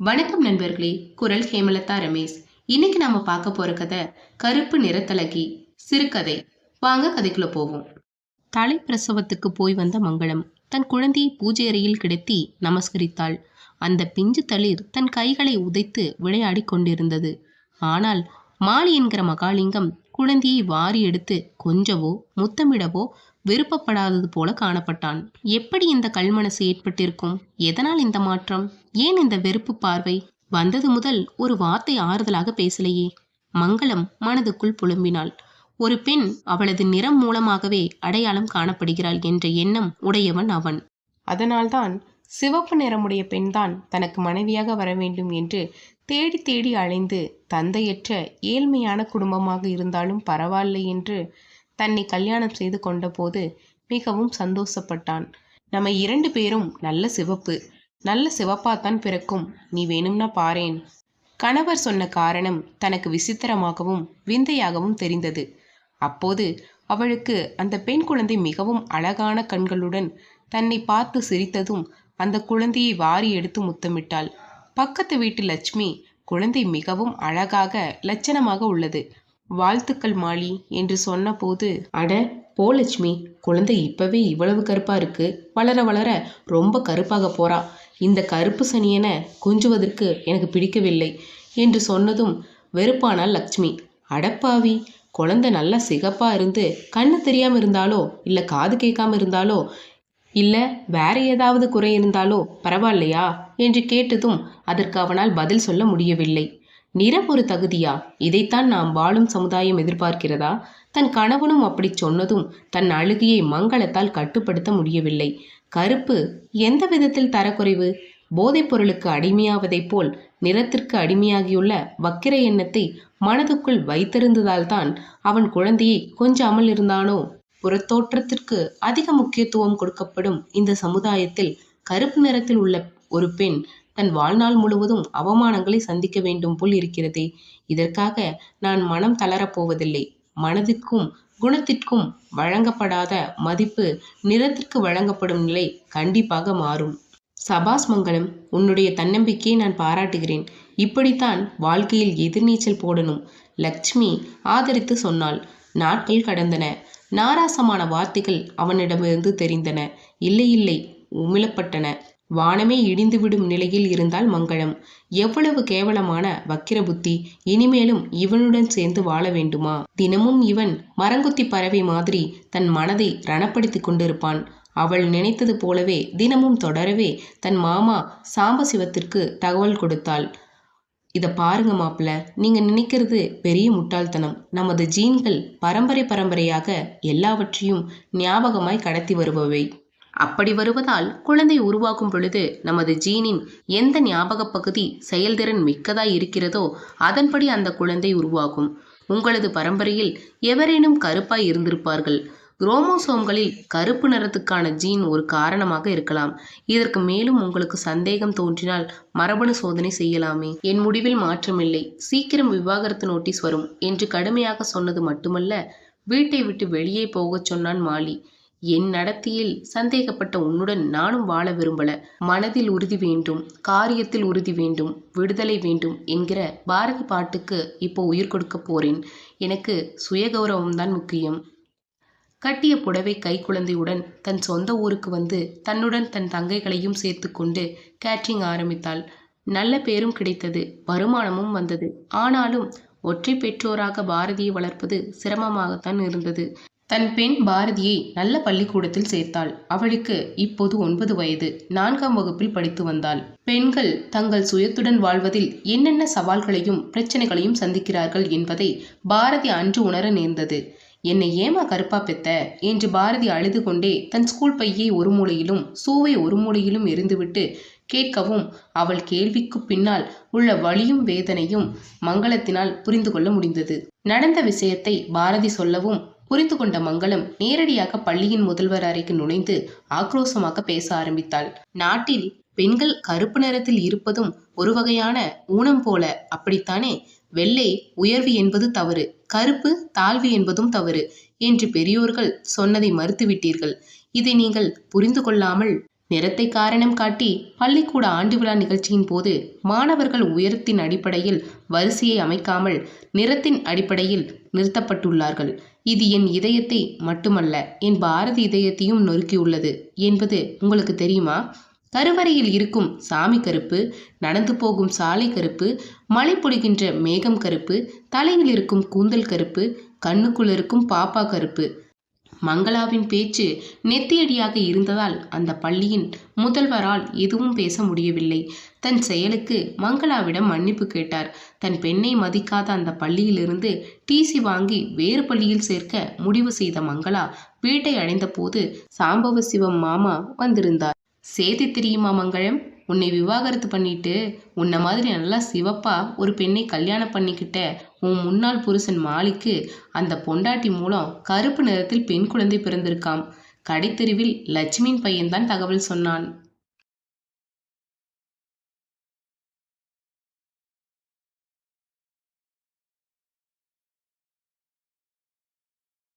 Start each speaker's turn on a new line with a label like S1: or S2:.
S1: வணக்கம் நண்பர்களே குரல் ஹேமலதா ரமேஷ். இன்னைக்கு நாம பார்க்க போற கதை கருப்பு நிறத்தலகி சிறுகதை. வாங்க கதைக்குள்ள போவோம். தலை பிரசவத்துக்கு போய் வந்த மங்களம் தன் குழந்தையை பூஜை அறையில் கிடத்தி நமஸ்கரித்தாள். அந்த பிஞ்சு தளிர் தன் கைகளை உதைத்து விளையாடி கொண்டிருந்தது. ஆனால் மாலி என்கிற மகாலிங்கம் குழந்தையை வாரி எடுத்து கொஞ்சவோ முத்தமிடவோ விருப்பப்படாதது போல காணப்பட்டான். எப்படி இந்த கல்மனசு ஏற்பட்டிருக்கும்? எதனால் இந்த மாற்றம்? ஏன் இந்த வெறுப்பு பார்வை? வந்தது முதல் ஒரு வார்த்தை ஆறுதலாக பேசலையே. மங்களம் மனதுக்குள் புலம்பினாள். ஒரு பெண் அவளது நிறம் மூலமாகவே அடையாளம் காணப்படுகிறாள் என்ற எண்ணம் உடையவன் அவன். அதனால்தான் சிவப்பு நிறமுடைய பெண்தான் தனக்கு மனைவியாக வர வேண்டும் என்று தேடி தேடி அலைந்து தந்தையற்ற ஏழ்மையான குடும்பமாக இருந்தாலும் பரவாயில்லை என்று தன்னை கல்யாணம் செய்து கொண்டபோது மிகவும் சந்தோஷப்பட்டான். நம்ம இரண்டு பேரும் நல்ல சிவப்பு. நல்ல சிவப்பாத்தான் பிறக்கும். நீ வேணும்னா பாரேன். கணவர் சொன்ன காரணம் தனக்கு விசித்திரமாகவும் விந்தையாகவும் தெரிந்தது. அப்போது அவளுக்கு அந்த பெண் குழந்தை மிகவும் அழகான கண்களுடன் தன்னை பார்த்து சிரித்ததும் அந்த குழந்தையை வாரி எடுத்து முத்தமிட்டாள். பக்கத்து வீட்டு லட்சுமி குழந்தை மிகவும் அழகாக லட்சணமாக உள்ளது. வாழ்த்துக்கள் மாலி என்று சொன்னபோது அட போலட்சுமி குழந்தை இப்பவே இவ்வளவு கருப்பா இருக்கு. வளர வளர ரொம்ப கருப்பாக போறா. இந்த கருப்பு சனியனை கொஞ்சுவதற்கு எனக்கு பிடிக்கவில்லை என்று சொன்னதும் வெறுப்பானாள் லக்ஷ்மி. அடப்பாவி குழந்தை நல்லா சிகப்பா இருந்து கண்ணு தெரியாம இருந்தாலோ இல்ல காது கேட்காம இருந்தாலோ இல்ல வேற ஏதாவது குறை இருந்தாலோ பரவாயில்லையா? என்று கேட்டதும் அதற்கு அவனால் பதில் சொல்ல முடியவில்லை. நிறம் ஒரு தகுதியா? இதைத்தான் நாம் வாழும் சமுதாயம் எதிர்பார்க்கிறதா? தன் கணவனும் அப்படி சொன்னதும் தன் அழுகையை மங்களத்தால் கட்டுப்படுத்த முடியவில்லை. கருப்பு எந்த விதத்தில் தரக்குறைவு? போதைப் பொருளுக்கு அடிமையாவதைப் போல் நிறத்திற்கு அடிமையாகியுள்ள வக்கிர எண்ணத்தை மனதுக்குள் வைத்திருந்ததால்தான் அவன் குழந்தையை கொஞ்சாமல் இருந்தானோ? புறத்தோற்றத்திற்கு அதிக முக்கியத்துவம் கொடுக்கப்படும் இந்த சமுதாயத்தில் கருப்பு நிறத்தில் உள்ள ஒரு பெண் தன் வாழ்நாள் முழுவதும் அவமானங்களை சந்திக்க வேண்டும் போல் இருக்கிறதே. இதற்காக நான் மனம் தளரப்போவதில்லை மனதிற்கும் குணத்திற்கும் வழங்கப்படாத மதிப்பு நிறத்திற்கு வழங்கப்படும் நிலை கண்டிப்பாக மாறும். சபாஸ் மங்களம் உன்னுடைய தன்னம்பிக்கையை நான் பாராட்டுகிறேன். இப்படித்தான் வாழ்க்கையில் எதிர்நீச்சல் போடணும். லக்ஷ்மி ஆதரித்து சொன்னாள். நாட்கள் கடந்தன. நாராசமான வார்த்தைகள் அவனிடமிருந்து தெரிந்தன. இல்லை இல்லை உமிழப்பட்டன. வானமே இடிந்துவிடும் நிலையில் இருந்தால் மங்களம். எவ்வளவு கேவலமான வக்கிர புத்தி இனிமேலும் இவனுடன் சேர்ந்து வாழ வேண்டுமா? தினமும் இவன் மரங்குத்தி பறவை மாதிரி தன் மனதை ரணப்படுத்தி கொண்டிருப்பான். அவள் நினைத்தது போலவே தினமும் தொடரவே தன் மாமா சாம்பசிவத்திற்கு தகவல் கொடுத்தாள். இதை பாருங்க மாப்பிள்ள நீங்க நினைக்கிறது பெரிய முட்டாள்தனம். நமது ஜீன்கள் பரம்பரை பரம்பரையாக எல்லாவற்றையும் ஞாபகமாய் கடத்தி வருபவை. அப்படி வருவதால் குழந்தை உருவாகும் பொழுது நமது ஜீனின் எந்த ஞாபக பகுதி செயல்திறன் மிக்கதாய் இருக்கிறதோ அதன்படி அந்த குழந்தை உருவாகும். உங்களது பரம்பரையில் எவரேனும் கருப்பாய் இருந்திருப்பார்கள். குரோமோசோம்களில் கருப்பு நிறத்துக்கான ஜீன் ஒரு காரணமாக இருக்கலாம். இதற்கு மேலும் உங்களுக்கு சந்தேகம் தோன்றினால் மரபணு சோதனை செய்யலாமே. என் முடிவில் மாற்றமில்லை. சீக்கிரம் விவாகரத்து நோட்டீஸ் வரும் என்று கடுமையாக சொன்னது மட்டுமல்ல வீட்டை விட்டு வெளியே போகச் சொன்னான் மாலி. என் நடத்தியில் சந்தேகப்பட்ட உன்னுடன் நானும் வாழ விரும்பல. மனதில் உறுதி வேண்டும் காரியத்தில் உறுதி வேண்டும் விடுதலை வேண்டும் என்கிற பாரதி பாட்டுக்கு இப்போ உயிர் கொடுக்க போறேன். எனக்கு சுயகௌரவம் தான் முக்கியம். கட்டிய புடவை கைக்குழந்தையுடன் தன் சொந்த ஊருக்கு வந்து தன்னுடன் தன் தங்கைகளையும் சேர்த்து கொண்டு கேட்ரிங் ஆரம்பித்தாள். நல்ல பேரும் கிடைத்தது வருமானமும் வந்தது. ஆனாலும் ஒற்றை பெற்றோராக பாரதியை வளர்ப்பது சிரமமாகத்தான் இருந்தது. தன் பெண் பாரதியை நல்ல பள்ளிக்கூடத்தில் சேர்த்தாள். அவளுக்கு இப்போது ஒன்பது வயது. நான்காம் வகுப்பில் படித்து வந்தாள். பெண்கள் தங்கள் சுயத்துடன் வாழ்வதில் என்னென்ன சவால்களையும் பிரச்சனைகளையும் சந்திக்கிறார்கள் என்பதை பாரதி அன்று உணர நேர்ந்தது. என்னை ஏமா கருப்பா பெத்த என்று பாரதி அழுது கொண்டே தன் ஸ்கூல் பையை ஒரு மூலையிலும் சூவை ஒரு மூலையிலும் எரிந்துவிட்டு கேட்கவும் அவள் கேள்விக்கு பின்னால் உள்ள வழியும் வேதனையும் மங்களத்தினால் புரிந்து கொள்ள முடிந்தது. நடந்த விஷயத்தை பாரதி சொல்லவும் புரிந்து கொண்ட மங்களம் நேரடியாக பள்ளியின் முதல்வர் அறைக்கு நுழைந்து ஆக்ரோஷமாக பேச ஆரம்பித்தாள். நாட்டில் பெண்கள் கருப்பு நிறத்தில் இருப்பதும் ஒரு வகையான ஊனம் போல. அப்படித்தானே? வெள்ளை உயர்வு என்பது தவறு கருப்பு தாழ்வு என்பதும் தவறு என்று பெரியோர்கள் சொன்னதை மறுத்துவிட்டீர்கள். இதை நீங்கள் புரிந்து கொள்ளாமல் நிறத்தை காரணம் காட்டி பள்ளிக்கூட ஆண்டு விழா நிகழ்ச்சியின் போது மாணவர்கள் உயரத்தின் அடிப்படையில் வரிசையை அமைக்காமல் நிறத்தின் அடிப்படையில் நிறுத்தப்பட்டுள்ளார்கள். இது என் இதயத்தை மட்டுமல்ல என் பாரதி இதயத்தையும் நொறுக்கியுள்ளது என்பது உங்களுக்கு தெரியுமா? கருவறையில் இருக்கும் சாமி கருப்பு நடந்து போகும் சாலை கருப்பு மழை பொழிகின்ற மேகம் கருப்பு தலையில் இருக்கும் கூந்தல் கருப்பு கண்ணுக்குள் இருக்கும் பாப்பா கருப்பு. மங்களாவின் பேச்சு நெத்தியடியாக இருந்ததால் அந்த பள்ளியின் முதல்வரால் எதுவும் பேச முடியவில்லை. தன் செயலுக்கு மங்களாவிடம் மன்னிப்பு கேட்டார். தன் பெண்ணை மதிக்காத அந்த பள்ளியிலிருந்து டிசி வாங்கி வேறு பள்ளியில் சேர்க்க முடிவு செய்த மங்களா வீட்டை அடைந்தபோது சாம்பவ சிவம் மாமா வந்திருந்தார். சேதி தெரியுமா மங்களம்? உன்னை விவாகரத்து பண்ணிட்டு உன்னை மாதிரி நல்லா சிவப்பா ஒரு பெண்ணை கல்யாணம் பண்ணிக்கிட்ட உன் முன்னாள் புருஷன் மாலிக்கு அந்த பொண்டாட்டி மூலம் கருப்பு நிறத்தில் பெண் குழந்தை பிறந்திருக்காம். கடைத்தெருவில் லட்சுமியின் பையன்தான் தகவல் சொன்னான்.